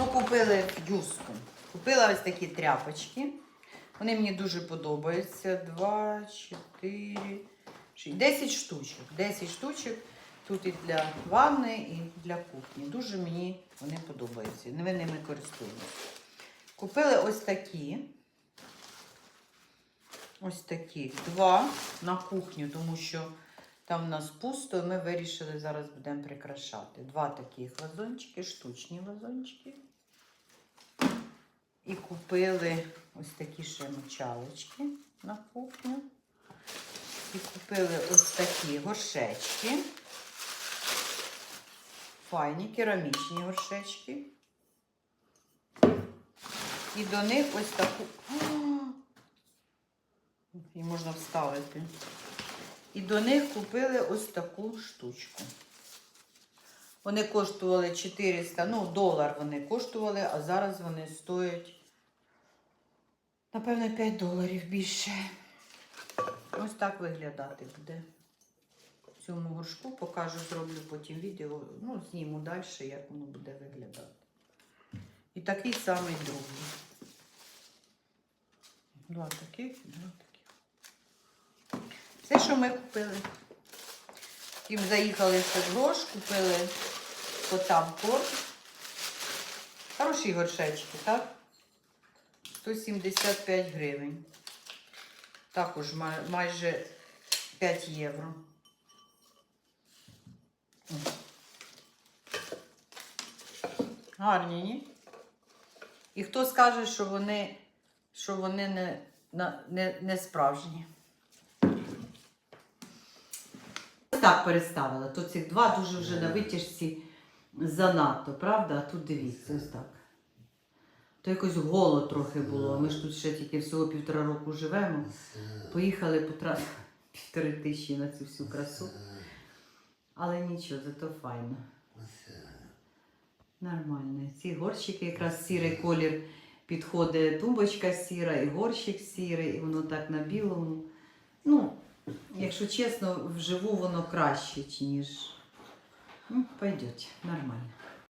Що купили Юску? Купила ось такі тряпочки. Вони мені дуже подобаються. Два, чотири, шість. Десять штучок. Десять штучок. Тут і для ванни, і для кухні. Дуже мені вони подобаються. Ми ними користуємося. Купили ось такі. Ось такі. Два на кухню, тому що там в нас пусто, і ми вирішили зараз будемо прикрашати. Два таких вазончики, штучні вазончики. І купили ось такі ще мочалочки на кухню. І купили ось такі горшечки. Файні керамічні горшечки. І до них ось таку. Її можна вставити. І до них купили ось таку штучку. Вони коштували 400, ну, долар вони коштували, а зараз вони стоять, напевно, 5 доларів більше. Ось так виглядати буде. В цьому горшку покажу, зроблю потім відео, ну, зніму далі, як воно буде виглядати. І такий самий другий. Два таких, два таких. Все, що ми купили. Тим заїхали в грош, купили котам корм. Хороші горшечки, так? 175 гривень. Також майже 5 євро. Гарні, ні? І хто скаже, що вони, що вони не, не, не справжні? Так переставила. Тут цих два дуже вже на витяжці занадто, правда? А тут дивіться, ось так. То якось голо трохи було. Ми ж тут ще тільки всього півтора року живемо. Поїхали потратили півтори тисячі на цю всю красу. Але нічого, зато файно. Нормально. Ці горщики якраз сірий колір підходить. Тумбочка сіра, і горщик сірий, і воно так на білому. Ну, якщо чесно, вживу воно краще, ніж. Ну, пойдет, нормально.